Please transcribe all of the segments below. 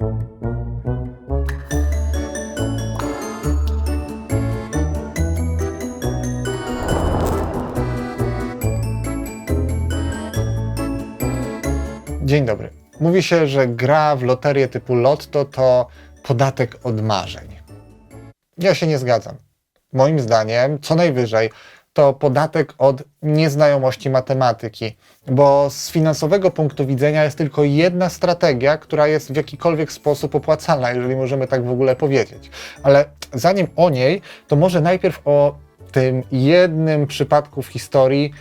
Dzień dobry. Mówi się, że gra w loterię typu lotto to podatek od marzeń. Ja się nie zgadzam. Moim zdaniem, co najwyżej, to podatek od nieznajomości matematyki, bo z finansowego punktu widzenia jest tylko jedna strategia, która jest w jakikolwiek sposób opłacalna, jeżeli możemy tak w ogóle powiedzieć. Ale zanim o niej, to może najpierw o tym jednym przypadku w historii,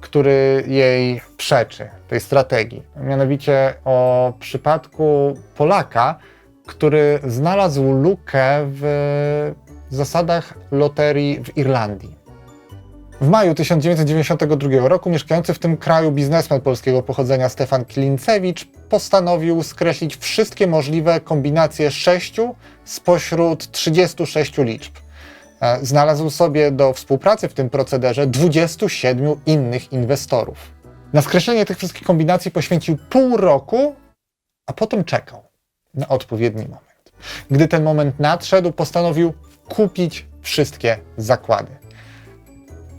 który jej przeczy, tej strategii. Mianowicie o przypadku Polaka, który znalazł lukę w zasadach loterii w Irlandii. W maju 1992 roku mieszkający w tym kraju biznesmen polskiego pochodzenia Stefan Klincewicz postanowił skreślić wszystkie możliwe kombinacje sześciu spośród 36 liczb. E, Znalazł sobie do współpracy w tym procederze 27 innych inwestorów. Na skreślenie tych wszystkich kombinacji poświęcił pół roku, a potem czekał na odpowiedni moment. Gdy ten moment nadszedł, postanowił kupić wszystkie zakłady.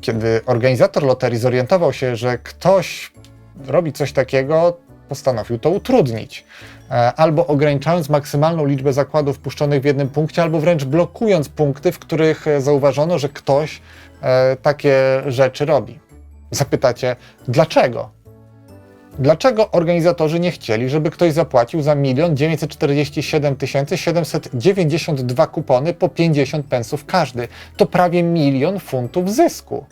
Kiedy organizator loterii zorientował się, że ktoś robi coś takiego, postanowił to utrudnić. E, Albo ograniczając maksymalną liczbę zakładów puszczonych w jednym punkcie, albo wręcz blokując punkty, w których e, zauważono, że ktoś e, takie rzeczy robi. Zapytacie, dlaczego? Dlaczego organizatorzy nie chcieli, żeby ktoś zapłacił za 1 947 792 kupony po 50 pensów każdy? To prawie milion funtów zysku.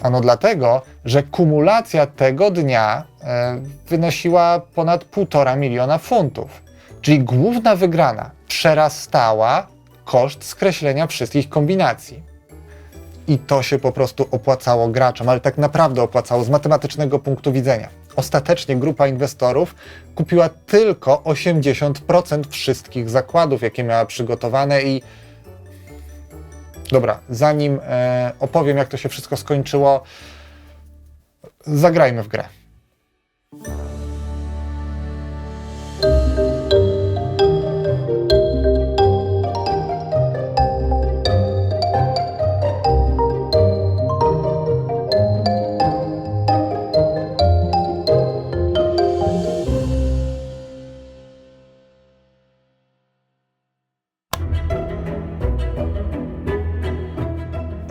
Ano dlatego, że kumulacja tego dnia e, wynosiła ponad 1,5 miliona funtów. Czyli główna wygrana przerastała koszt skreślenia wszystkich kombinacji. I to się po prostu opłacało graczom, ale tak naprawdę opłacało z matematycznego punktu widzenia. Ostatecznie grupa inwestorów kupiła tylko 80% wszystkich zakładów, jakie miała przygotowane i Dobra, zanim e, opowiem, jak to się wszystko skończyło, zagrajmy w grę.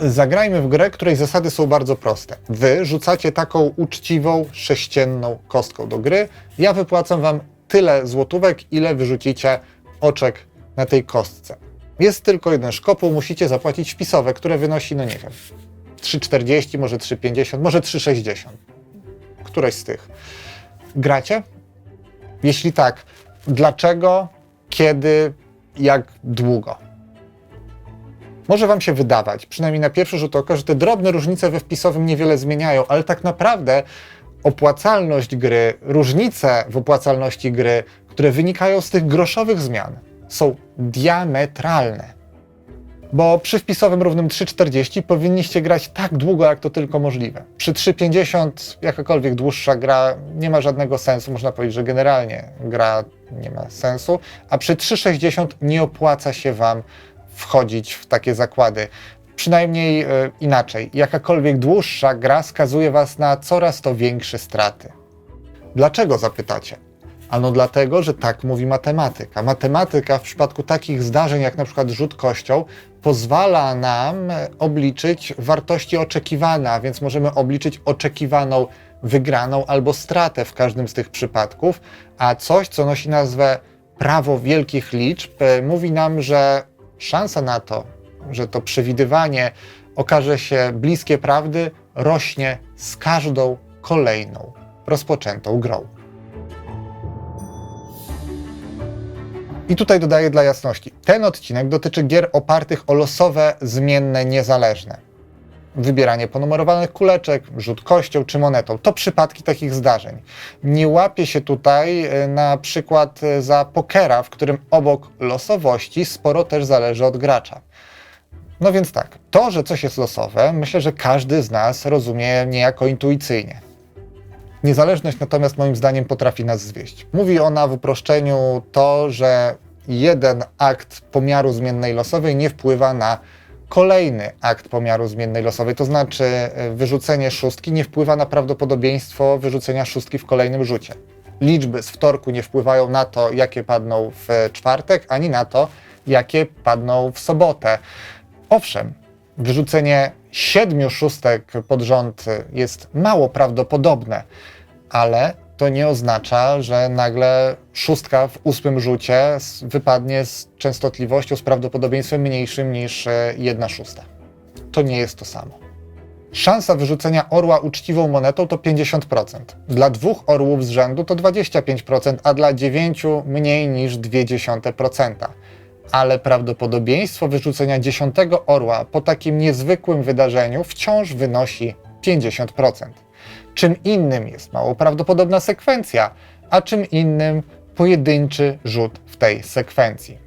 Zagrajmy w grę, której zasady są bardzo proste. Wy rzucacie taką uczciwą, sześcienną kostką do gry. Ja wypłacam wam tyle złotówek, ile wyrzucicie oczek na tej kostce. Jest tylko jeden szkopuł, musicie zapłacić wpisowe, które wynosi, no nie wiem, 3,40, może 3,50, może 3,60. Któreś z tych. Gracie? Jeśli tak, dlaczego, kiedy, jak długo? Może Wam się wydawać, przynajmniej na pierwszy rzut oka, że te drobne różnice we wpisowym niewiele zmieniają, ale tak naprawdę opłacalność gry, różnice w opłacalności gry, które wynikają z tych groszowych zmian, są diametralne. Bo przy wpisowym równym 3,40 powinniście grać tak długo, jak to tylko możliwe. Przy 3,50 jakakolwiek dłuższa gra nie ma żadnego sensu, można powiedzieć, że generalnie gra nie ma sensu, a przy 3,60 nie opłaca się Wam wchodzić w takie zakłady. Przynajmniej e, inaczej, jakakolwiek dłuższa gra skazuje Was na coraz to większe straty. Dlaczego zapytacie? Ano dlatego, że tak mówi matematyka. Matematyka w przypadku takich zdarzeń jak na przykład rzut kością pozwala nam e, obliczyć wartości oczekiwane, a więc możemy obliczyć oczekiwaną wygraną albo stratę w każdym z tych przypadków, a coś, co nosi nazwę prawo wielkich liczb, e, mówi nam, że szansa na to, że to przewidywanie okaże się bliskie prawdy, rośnie z każdą kolejną rozpoczętą grą. I tutaj dodaję dla jasności, ten odcinek dotyczy gier opartych o losowe, zmienne, niezależne. Wybieranie ponumerowanych kuleczek, rzut kością czy monetą to przypadki takich zdarzeń. Nie łapie się tutaj e, na przykład e, za pokera, w którym obok losowości sporo też zależy od gracza. No więc tak, to, że coś jest losowe, myślę, że każdy z nas rozumie niejako intuicyjnie. Niezależność natomiast moim zdaniem potrafi nas zwieść. Mówi ona w uproszczeniu to, że jeden akt pomiaru zmiennej losowej nie wpływa na kolejny akt pomiaru zmiennej losowej, to znaczy e, wyrzucenie szóstki nie wpływa na prawdopodobieństwo wyrzucenia szóstki w kolejnym rzucie. Liczby z wtorku nie wpływają na to, jakie padną w czwartek, ani na to, jakie padną w sobotę. Owszem, wyrzucenie siedmiu szóstek pod rząd jest mało prawdopodobne, ale to nie oznacza, że nagle szóstka w ósmym rzucie wypadnie z częstotliwością, z prawdopodobieństwem mniejszym niż e, jedna szósta. To nie jest to samo. Szansa wyrzucenia orła uczciwą monetą to 50%. Dla dwóch orłów z rzędu to 25%, a dla dziewięciu mniej niż 0,2%. Ale prawdopodobieństwo wyrzucenia dziesiątego orła po takim niezwykłym wydarzeniu wciąż wynosi 50%. Czym innym jest mało prawdopodobna sekwencja, a czym innym pojedynczy rzut w tej sekwencji.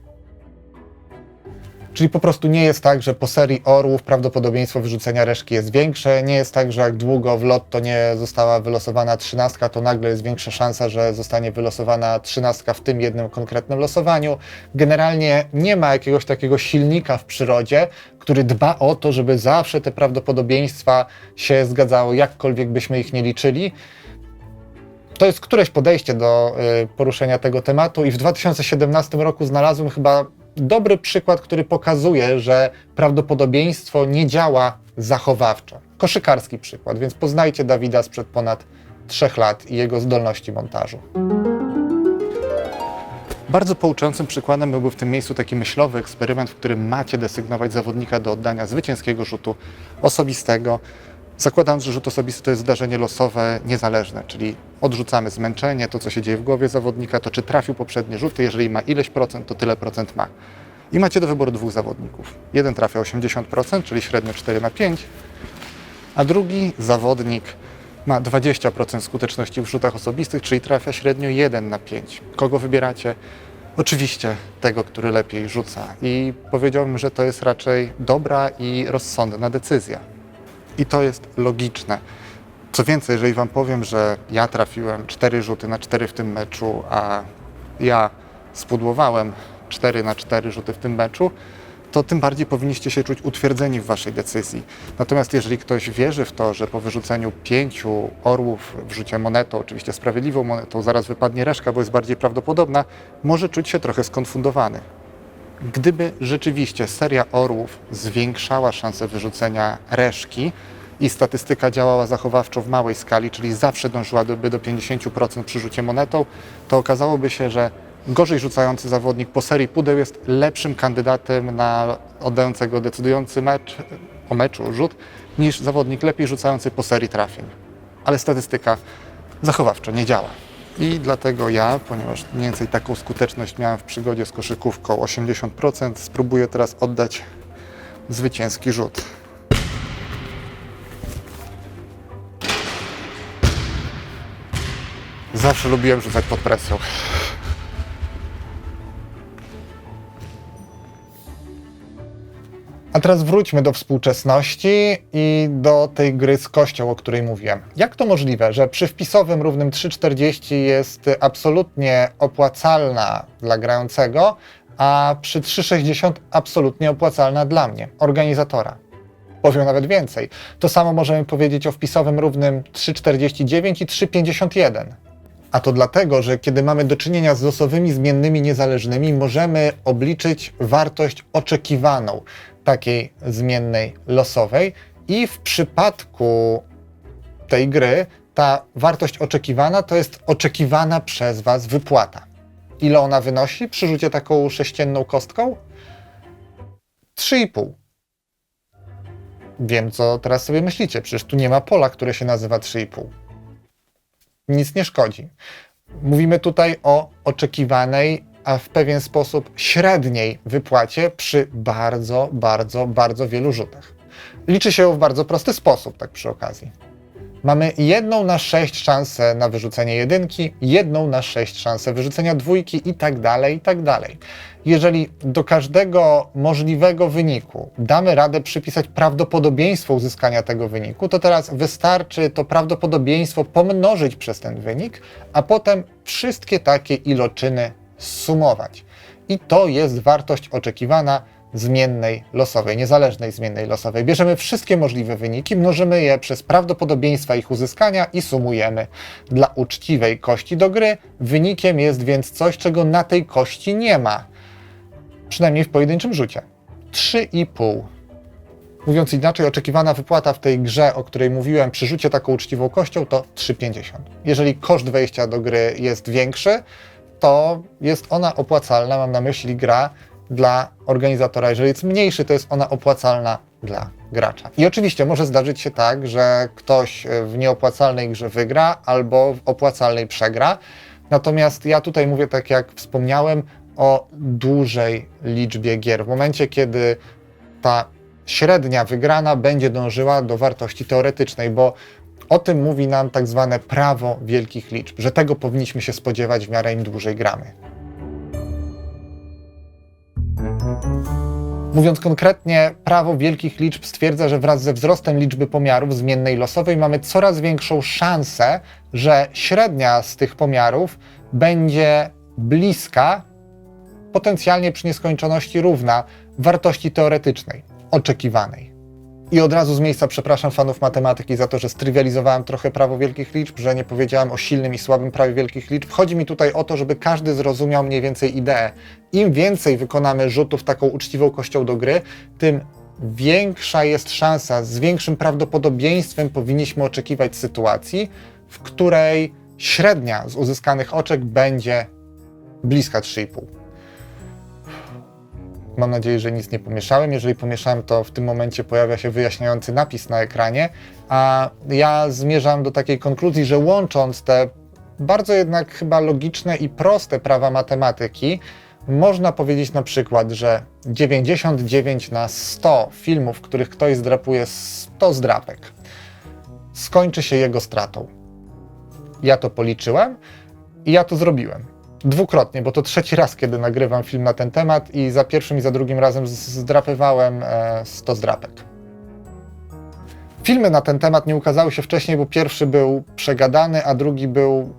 Czyli po prostu nie jest tak, że po serii orłów prawdopodobieństwo wyrzucenia reszki jest większe. Nie jest tak, że jak długo w lotto nie została wylosowana trzynastka, to nagle jest większa szansa, że zostanie wylosowana trzynastka w tym jednym konkretnym losowaniu. Generalnie nie ma jakiegoś takiego silnika w przyrodzie, który dba o to, żeby zawsze te prawdopodobieństwa się zgadzały, jakkolwiek byśmy ich nie liczyli. To jest któreś podejście do y, poruszenia tego tematu i w 2017 roku znalazłem chyba dobry przykład, który pokazuje, że prawdopodobieństwo nie działa zachowawczo. Koszykarski przykład, więc poznajcie Dawida sprzed ponad trzech lat i jego zdolności montażu. Bardzo pouczającym przykładem byłby w tym miejscu taki myślowy eksperyment, w którym macie desygnować zawodnika do oddania zwycięskiego rzutu osobistego. Zakładając, że rzut osobisty to jest zdarzenie losowe niezależne, czyli odrzucamy zmęczenie, to co się dzieje w głowie zawodnika, to czy trafił poprzednie rzuty, jeżeli ma ileś procent, to tyle procent ma. I macie do wyboru dwóch zawodników. Jeden trafia 80%, czyli średnio 4 na 5, a drugi zawodnik ma 20% skuteczności w rzutach osobistych, czyli trafia średnio 1 na 5. Kogo wybieracie? Oczywiście tego, który lepiej rzuca. I powiedziałbym, że to jest raczej dobra i rozsądna decyzja. I to jest logiczne. Co więcej, jeżeli Wam powiem, że ja trafiłem 4 rzuty na 4 w tym meczu, a ja spudłowałem 4 na 4 rzuty w tym meczu, to tym bardziej powinniście się czuć utwierdzeni w Waszej decyzji. Natomiast jeżeli ktoś wierzy w to, że po wyrzuceniu pięciu orłów w rzucie monetą, oczywiście sprawiedliwą monetą, zaraz wypadnie reszka, bo jest bardziej prawdopodobna, może czuć się trochę skonfundowany. Gdyby rzeczywiście seria orłów zwiększała szanse wyrzucenia reszki i statystyka działała zachowawczo w małej skali, czyli zawsze dążyłaby do 50% przy rzucie monetą, to okazałoby się, że gorzej rzucający zawodnik po serii pudeł jest lepszym kandydatem na oddającego decydujący mecz o meczu rzut niż zawodnik lepiej rzucający po serii trafień. Ale statystyka zachowawczo nie działa. I dlatego ja, ponieważ mniej więcej taką skuteczność miałem w przygodzie z koszykówką 80%, spróbuję teraz oddać zwycięski rzut. Zawsze lubiłem rzucać pod presją. A teraz wróćmy do współczesności i do tej gry z kością, o której mówiłem. Jak to możliwe, że przy wpisowym równym 3,40 jest absolutnie opłacalna dla grającego, a przy 3,60 absolutnie opłacalna dla mnie, organizatora? Powiem nawet więcej. To samo możemy powiedzieć o wpisowym równym 3,49 i 3,51. A to dlatego, że kiedy mamy do czynienia z losowymi zmiennymi niezależnymi, możemy obliczyć wartość oczekiwaną takiej zmiennej losowej i w przypadku tej gry ta wartość oczekiwana to jest oczekiwana przez Was wypłata. Ile ona wynosi przy rzucie taką sześcienną kostką? 3,5. Wiem, co teraz sobie myślicie. Przecież tu nie ma pola, które się nazywa 3,5 nic nie szkodzi. Mówimy tutaj o oczekiwanej, a w pewien sposób średniej wypłacie przy bardzo, bardzo, bardzo wielu rzutach. Liczy się ją w bardzo prosty sposób, tak przy okazji. Mamy jedną na sześć szansę na wyrzucenie jedynki, jedną na sześć szansę wyrzucenia dwójki i tak dalej, i tak dalej. Jeżeli do każdego możliwego wyniku damy radę przypisać prawdopodobieństwo uzyskania tego wyniku, to teraz wystarczy to prawdopodobieństwo pomnożyć przez ten wynik, a potem wszystkie takie iloczyny sumować. I to jest wartość oczekiwana zmiennej losowej, niezależnej zmiennej losowej. Bierzemy wszystkie możliwe wyniki, mnożymy je przez prawdopodobieństwa ich uzyskania i sumujemy. Dla uczciwej kości do gry wynikiem jest więc coś, czego na tej kości nie ma. Przynajmniej w pojedynczym rzucie. 3,5. Mówiąc inaczej, oczekiwana wypłata w tej grze, o której mówiłem, przy rzucie taką uczciwą kością, to 3,50. Jeżeli koszt wejścia do gry jest większy, to jest ona opłacalna, mam na myśli gra dla organizatora. Jeżeli jest mniejszy, to jest ona opłacalna dla gracza. I oczywiście może zdarzyć się tak, że ktoś w nieopłacalnej grze wygra albo w opłacalnej przegra. Natomiast ja tutaj mówię, tak jak wspomniałem, o dużej liczbie gier. W momencie, kiedy ta średnia wygrana będzie dążyła do wartości teoretycznej, bo o tym mówi nam tak zwane prawo wielkich liczb, że tego powinniśmy się spodziewać w miarę im dłużej gramy. Mówiąc konkretnie, prawo wielkich liczb stwierdza, że wraz ze wzrostem liczby pomiarów zmiennej losowej mamy coraz większą szansę, że średnia z tych pomiarów będzie bliska, potencjalnie przy nieskończoności równa wartości teoretycznej, oczekiwanej. I od razu z miejsca przepraszam fanów matematyki za to, że strywializowałem trochę prawo wielkich liczb, że nie powiedziałem o silnym i słabym prawie wielkich liczb. Chodzi mi tutaj o to, żeby każdy zrozumiał mniej więcej ideę. Im więcej wykonamy rzutów taką uczciwą kością do gry, tym większa jest szansa, z większym prawdopodobieństwem powinniśmy oczekiwać sytuacji, w której średnia z uzyskanych oczek będzie bliska 3,5. Mam nadzieję, że nic nie pomieszałem. Jeżeli pomieszałem, to w tym momencie pojawia się wyjaśniający napis na ekranie. A ja zmierzam do takiej konkluzji, że łącząc te bardzo jednak chyba logiczne i proste prawa matematyki, można powiedzieć na przykład, że 99 na 100 filmów, w których ktoś zdrapuje 100 zdrapek, skończy się jego stratą. Ja to policzyłem i ja to zrobiłem dwukrotnie, bo to trzeci raz, kiedy nagrywam film na ten temat i za pierwszym i za drugim razem zdrapywałem 100 e, zdrapek. Filmy na ten temat nie ukazały się wcześniej, bo pierwszy był przegadany, a drugi był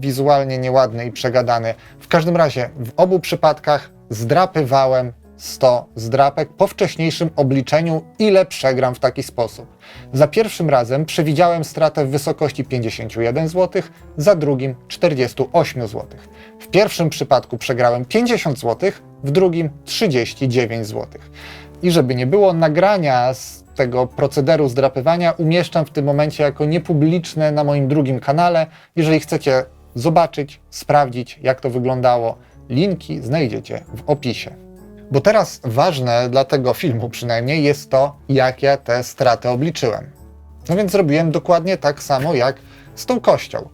wizualnie nieładny i przegadany. W każdym razie w obu przypadkach zdrapywałem 100 zdrapek po wcześniejszym obliczeniu, ile przegram w taki sposób. Za pierwszym razem przewidziałem stratę w wysokości 51 zł, za drugim 48 zł. W pierwszym przypadku przegrałem 50 zł, w drugim 39 zł. I żeby nie było nagrania z tego procederu zdrapywania, umieszczam w tym momencie jako niepubliczne na moim drugim kanale. Jeżeli chcecie zobaczyć, sprawdzić, jak to wyglądało, linki znajdziecie w opisie. Bo teraz ważne dla tego filmu przynajmniej jest to, jak ja te straty obliczyłem. No więc zrobiłem dokładnie tak samo jak z tą kością.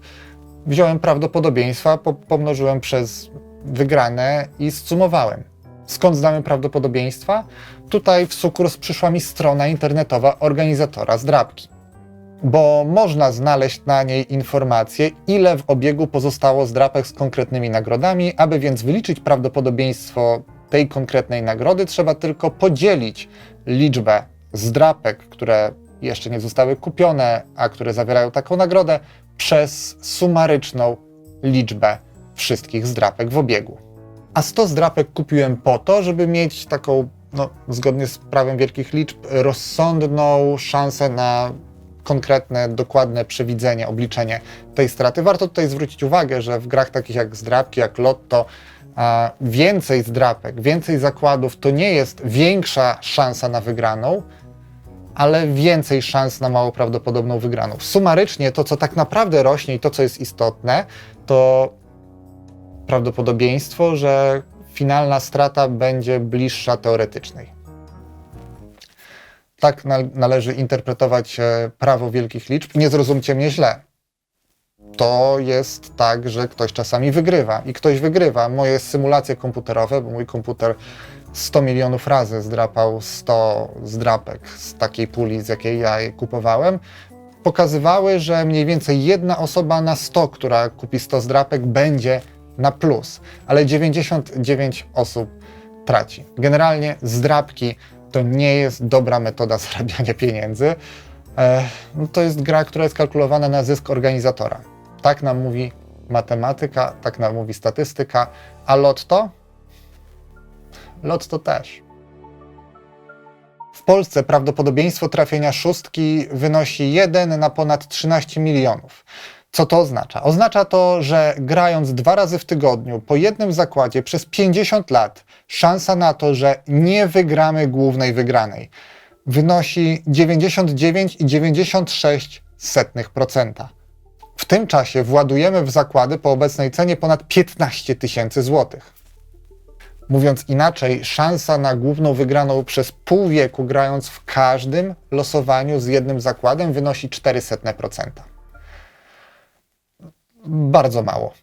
Wziąłem prawdopodobieństwa, po pomnożyłem przez wygrane i zsumowałem. Skąd znamy prawdopodobieństwa? Tutaj w sukurs przyszła mi strona internetowa organizatora zdrabki. Bo można znaleźć na niej informacje, ile w obiegu pozostało zdrapek z konkretnymi nagrodami, aby więc wyliczyć prawdopodobieństwo tej konkretnej nagrody, trzeba tylko podzielić liczbę zdrapek, które jeszcze nie zostały kupione, a które zawierają taką nagrodę, przez sumaryczną liczbę wszystkich zdrapek w obiegu. A 100 zdrapek kupiłem po to, żeby mieć taką, no, zgodnie z prawem wielkich liczb, rozsądną szansę na konkretne, dokładne przewidzenie, obliczenie tej straty. Warto tutaj zwrócić uwagę, że w grach takich jak zdrapki, jak lotto, więcej zdrapek, więcej zakładów to nie jest większa szansa na wygraną, ale więcej szans na mało prawdopodobną wygraną. Sumarycznie to, co tak naprawdę rośnie i to, co jest istotne, to prawdopodobieństwo, że finalna strata będzie bliższa teoretycznej. Tak należy interpretować e, prawo wielkich liczb. Nie zrozumcie mnie źle to jest tak, że ktoś czasami wygrywa i ktoś wygrywa. Moje symulacje komputerowe, bo mój komputer 100 milionów razy zdrapał 100 zdrapek z takiej puli, z jakiej ja je kupowałem, pokazywały, że mniej więcej jedna osoba na 100, która kupi 100 zdrapek, będzie na plus, ale 99 osób traci. Generalnie zdrapki to nie jest dobra metoda zarabiania pieniędzy. E, no to jest gra, która jest kalkulowana na zysk organizatora. Tak nam mówi matematyka, tak nam mówi statystyka, a lotto? Lotto też. W Polsce prawdopodobieństwo trafienia szóstki wynosi 1 na ponad 13 milionów. Co to oznacza? Oznacza to, że grając dwa razy w tygodniu po jednym zakładzie przez 50 lat, szansa na to, że nie wygramy głównej wygranej wynosi 99,96%. W tym czasie władujemy w zakłady po obecnej cenie ponad 15 tysięcy złotych. Mówiąc inaczej, szansa na główną wygraną przez pół wieku grając w każdym losowaniu z jednym zakładem wynosi 0,04%. Bardzo mało.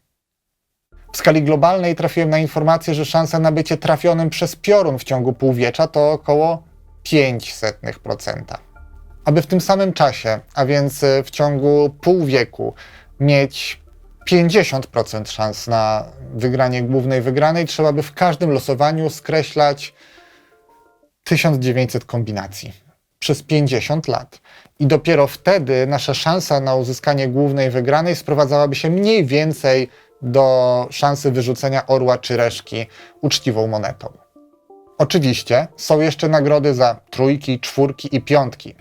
W skali globalnej trafiłem na informację, że szansa na bycie trafionym przez piorun w ciągu półwiecza to około 0,05%. Aby w tym samym czasie, a więc w ciągu pół wieku, mieć 50% szans na wygranie głównej wygranej, trzeba by w każdym losowaniu skreślać 1900 kombinacji przez 50 lat. I dopiero wtedy nasza szansa na uzyskanie głównej wygranej sprowadzałaby się mniej więcej do szansy wyrzucenia orła czy reszki uczciwą monetą. Oczywiście są jeszcze nagrody za trójki, czwórki i piątki.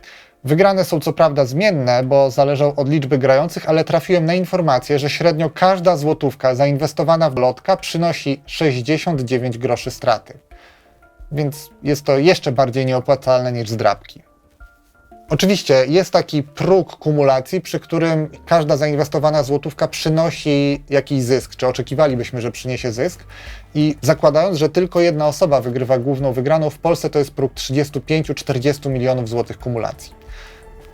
Wygrane są co prawda zmienne, bo zależą od liczby grających, ale trafiłem na informację, że średnio każda złotówka zainwestowana w lotka przynosi 69 groszy straty. Więc jest to jeszcze bardziej nieopłacalne niż zdrabki. Oczywiście jest taki próg kumulacji, przy którym każda zainwestowana złotówka przynosi jakiś zysk, czy oczekiwalibyśmy, że przyniesie zysk. I zakładając, że tylko jedna osoba wygrywa główną wygraną, w Polsce to jest próg 35-40 milionów złotych kumulacji.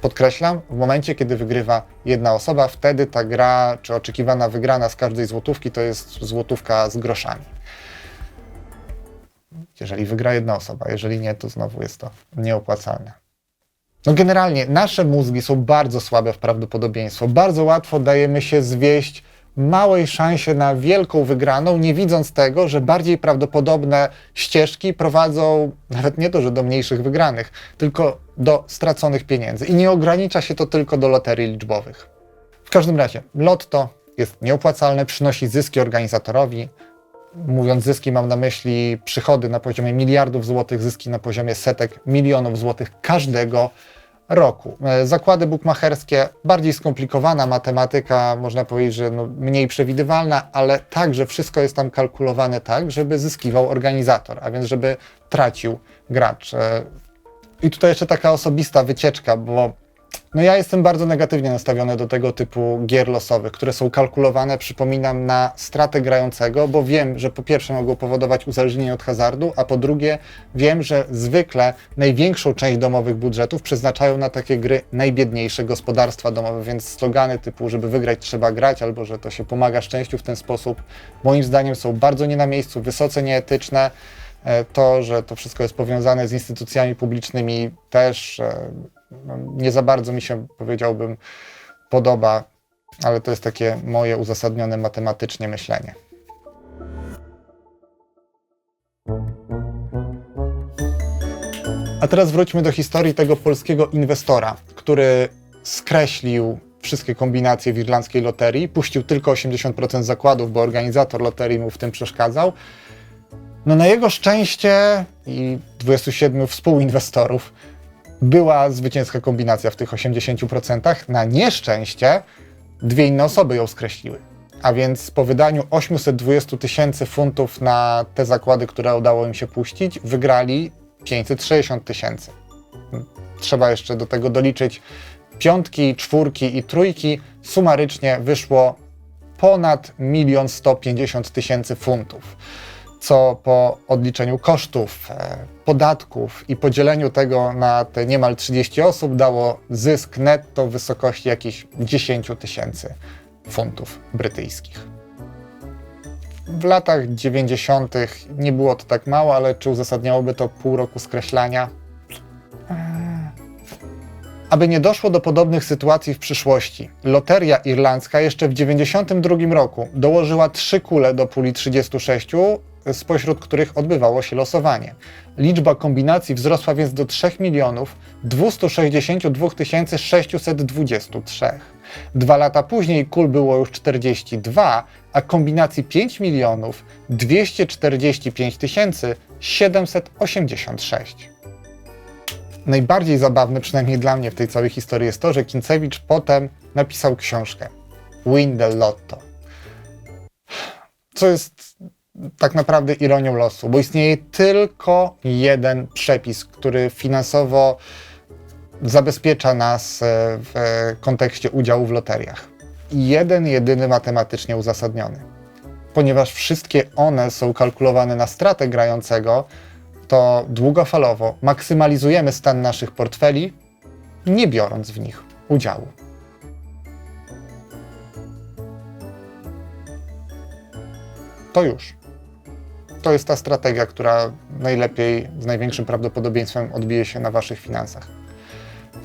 Podkreślam, w momencie, kiedy wygrywa jedna osoba, wtedy ta gra, czy oczekiwana wygrana z każdej złotówki, to jest złotówka z groszami. Jeżeli wygra jedna osoba, jeżeli nie, to znowu jest to nieopłacalne. No generalnie nasze mózgi są bardzo słabe w prawdopodobieństwo. Bardzo łatwo dajemy się zwieść małej szansie na wielką wygraną, nie widząc tego, że bardziej prawdopodobne ścieżki prowadzą nawet nie to, że do mniejszych wygranych, tylko do straconych pieniędzy. I nie ogranicza się to tylko do loterii liczbowych. W każdym razie, lotto jest nieopłacalne, przynosi zyski organizatorowi. Mówiąc zyski, mam na myśli przychody na poziomie miliardów złotych, zyski na poziomie setek milionów złotych każdego roku. E, zakłady bukmacherskie, bardziej skomplikowana matematyka, można powiedzieć, że no mniej przewidywalna, ale także wszystko jest tam kalkulowane tak, żeby zyskiwał organizator, a więc żeby tracił gracz. E, I tutaj jeszcze taka osobista wycieczka, bo no ja jestem bardzo negatywnie nastawiony do tego typu gier losowych, które są kalkulowane, przypominam, na stratę grającego, bo wiem, że po pierwsze mogą powodować uzależnienie od hazardu, a po drugie wiem, że zwykle największą część domowych budżetów przeznaczają na takie gry najbiedniejsze gospodarstwa domowe, więc slogany typu, żeby wygrać trzeba grać, albo że to się pomaga szczęściu w ten sposób, moim zdaniem są bardzo nie na miejscu, wysoce nieetyczne. E, to, że to wszystko jest powiązane z instytucjami publicznymi też e, nie za bardzo mi się, powiedziałbym, podoba, ale to jest takie moje uzasadnione matematycznie myślenie. A teraz wróćmy do historii tego polskiego inwestora, który skreślił wszystkie kombinacje w irlandzkiej loterii, puścił tylko 80% zakładów, bo organizator loterii mu w tym przeszkadzał. No na jego szczęście i 27 współinwestorów była zwycięska kombinacja w tych 80%. Na nieszczęście dwie inne osoby ją skreśliły. A więc po wydaniu 820 tysięcy funtów na te zakłady, które udało im się puścić, wygrali 560 tysięcy. Trzeba jeszcze do tego doliczyć piątki, czwórki i trójki. Sumarycznie wyszło ponad 1 150 tysięcy funtów co po odliczeniu kosztów, e, podatków i podzieleniu tego na te niemal 30 osób dało zysk netto w wysokości jakichś 10 tysięcy funtów brytyjskich. W latach 90. nie było to tak mało, ale czy uzasadniałoby to pół roku skreślania? Aby nie doszło do podobnych sytuacji w przyszłości, Loteria Irlandzka jeszcze w 1992 roku dołożyła trzy kule do puli 36, spośród których odbywało się losowanie. Liczba kombinacji wzrosła więc do 3 milionów 262 623. Dwa lata później kul było już 42, a kombinacji 5 milionów 245 786. Najbardziej zabawne, przynajmniej dla mnie w tej całej historii, jest to, że Kincewicz potem napisał książkę Win the Lotto. Co jest tak naprawdę ironią losu, bo istnieje tylko jeden przepis, który finansowo zabezpiecza nas e, w kontekście udziału w loteriach. Jeden, jedyny matematycznie uzasadniony. Ponieważ wszystkie one są kalkulowane na stratę grającego, to długofalowo maksymalizujemy stan naszych portfeli, nie biorąc w nich udziału. To już. To jest ta strategia, która najlepiej, z największym prawdopodobieństwem odbije się na Waszych finansach.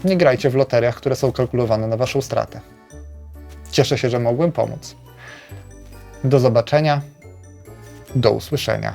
Nie grajcie w loteriach, które są kalkulowane na Waszą stratę. Cieszę się, że mogłem pomóc. Do zobaczenia. Do usłyszenia.